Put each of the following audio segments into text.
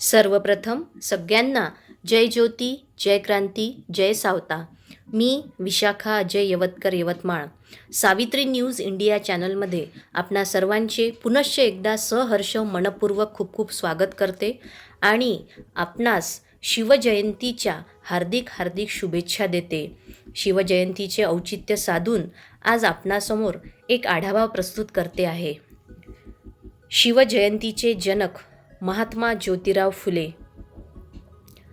सर्वप्रथम सगळ्यांना जय ज्योती जय क्रांती जय सावता. मी विशाखा अजय यवतकर यवतमाळ. सावित्री न्यूज इंडिया चॅनलमध्ये आपणा सर्वांचे पुनश्च एकदा सहर्ष मनपूर्वक खूप खूप स्वागत करते आणि आपणास शिवजयंतीच्या हार्दिक हार्दिक शुभेच्छा देते. शिवजयंतीचे औचित्य साधून आज आपणासमोर एक आढावा प्रस्तुत करते आहे. शिवजयंतीचे जनक महात्मा ज्योतिराव फुले.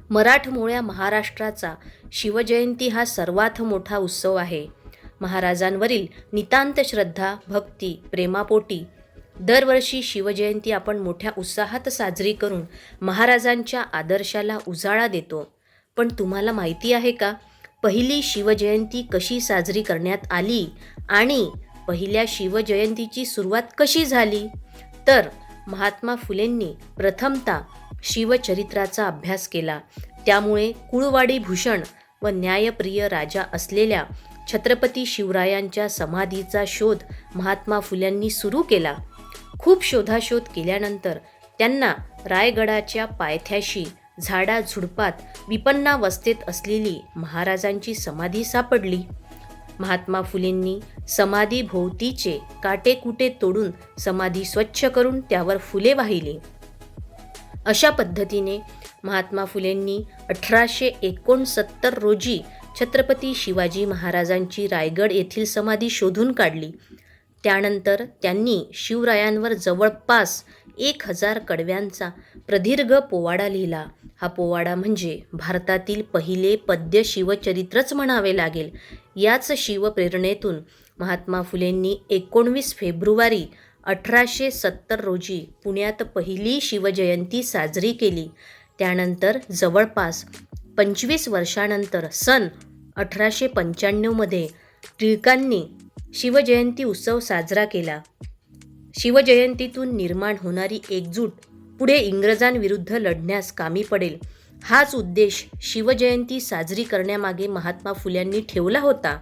मराठमोळ्या महाराष्ट्राचा शिवजयंती हा सर्वात मोठा उत्सव आहे. महाराजांवरील नितांत श्रद्धा भक्ती प्रेमापोटी. दरवर्षी शिवजयंती आपण मोठ्या उत्साहात साजरी करून महाराजांच्या आदर्शाला उजाळा देतो. पण तुम्हाला माहिती आहे का? पहिली शिवजयंती कशी साजरी करण्यात आली आणि पहिल्या शिवजयंतीची सुरुवात कशी झाली? तर महात्मा फुलेंनी प्रथमतः शिवचरित्राचा अभ्यास केला. त्यामुळे कुळवाडी भूषण व न्यायप्रिय राजा असलेल्या छत्रपती शिवरायांच्या समाधीचा शोध महात्मा फुल्यांनी सुरू केला. खूप शोधाशोध केल्यानंतर त्यांना रायगडाच्या पायथ्याशी झाडाझुडपात विपन्नावस्थेत असलेली महाराजांची समाधी सापडली. महात्मा फुलेंनी समाधी भोवतीचे काटेकुटे तोडून समाधी स्वच्छ करून त्यावर फुले वाहिली. अशा पद्धतीने महात्मा फुलेंनी अठराशे एकोणसत्तर रोजी छत्रपती शिवाजी महाराजांची रायगड येथील समाधी शोधून काढली. त्यानंतर त्यांनी शिवरायांवर जवळपास एक हजार कडव्यांचा प्रदीर्घ पोवाडा लिहिला. हा पोवाडा म्हणजे भारतातील पहिले पद्य शिवचरित्रच म्हणावे लागेल. याच शिवप्रेरणेतून महात्मा फुलेंनी एकोणवीस फेब्रुवारी अठराशे सत्तर रोजी पुण्यात पहिली शिवजयंती साजरी केली. त्यानंतर जवळपास पंचवीस वर्षानंतर सन अठराशे पंच्याण्णवमध्ये टिळकांनी शिवजयंती उत्सव साजरा केला. शिवजयंतीतून निर्माण होणारी एकजूट पुढे इंग्रजांविरुद्ध लढण्यास कामी पडेल. हाच उद्देश शिवजयंती साजरी करण्यामागे महात्मा फुल्यांनी ठेवला होता.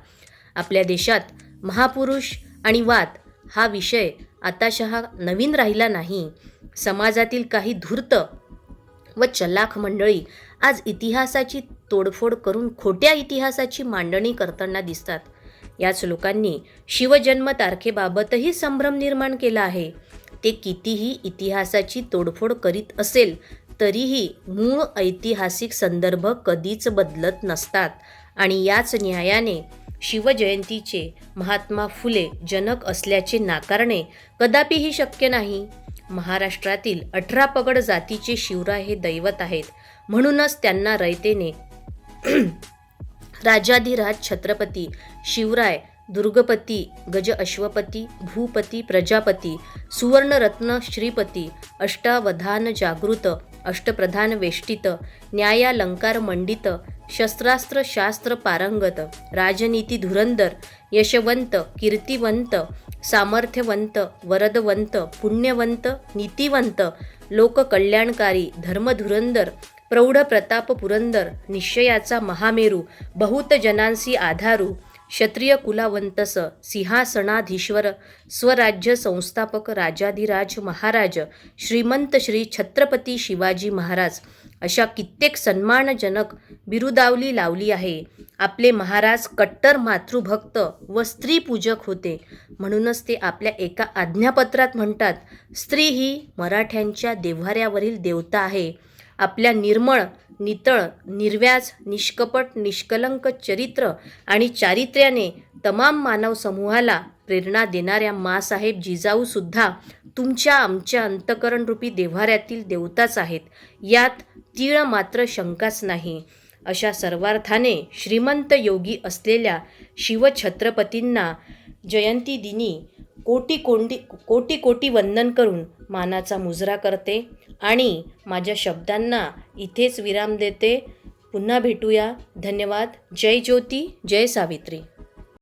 आपल्या देशात महापुरुष आणि वाद हा विषय आताशहा नवीन राहिला नाही. समाजातील काही धूर्त व चलाख मंडळी आज इतिहासाची तोडफोड करून खोट्या इतिहासाची मांडणी करताना दिसतात. याच लोकांनी शिवजन्म तारखेबाबतही संभ्रम निर्माण केला आहे. ते कितीही इतिहासाची तोडफोड करीत असेल तरीही मूळ ऐतिहासिक संदर्भ कधीच बदलत नसतात. आणि याच न्यायाने शिवजयंतीचे महात्मा फुले जनक असल्याचे नाकारणे कदापिही शक्य नाही. महाराष्ट्रातील अठरा पगड जातीचे शिवराय हे दैवत आहेत. म्हणूनच त्यांना रयतेने राजाधिराज छत्रपती शिवराय दुर्गपती गज अश्वपती भूपती प्रजापती सुवर्णरत्न श्रीपती अष्टावधान जागृत अष्टप्रधान वेष्टित न्यायालंकार मंडित शस्त्रास्त्र शास्त्र पारंगत राजनीती धुरंदर यशवंत कीर्तिवंत सामर्थ्यवंत वरदवंत पुण्यवंत नीतिवंत लोककल्याणकारी धर्मधुरंदर प्रौढ प्रताप पुरंदर निश्चयाचा महामेरू बहुत जनांसी आधारू क्षत्रिय कुलावंतस सिंहासनाधीश्वर स्वराज्य संस्थापक राजाधिराज महाराज श्रीमंत श्री छत्रपती शिवाजी महाराज अशा कित्येक सन्मानजनक बिरुदावली लावली आहे. आपले महाराज कट्टर मातृभक्त व स्त्रीपूजक होते. म्हणूनच ते आपल्या एका आज्ञापत्रात म्हणतात स्त्री ही मराठ्यांच्या देव्हाऱ्यावरील देवता आहे. आपल्या निर्मळ नितळ निर्व्याज निष्कपट निष्कलंक चरित्र आणि चारित्र्याने तमाम मानव समूहाला प्रेरणा देणाऱ्या मासाहेब जिजाऊसुद्धा तुमच्या आमच्या अंतकरणरूपी देव्हाऱ्यातील देवताच आहेत. यात तीळ मात्र शंकाच नाही. अशा सर्वार्थाने श्रीमंत योगी असलेल्या शिवछत्रपतींना जयंती दिनी कोटी कोंडी कोटी कोटी वंदन करून मानाचा मुजरा करते. आणि माझ्या शब्दांना इथेच विराम देते. पुन्हा भेटूया. धन्यवाद. जय ज्योती. जय सावित्री.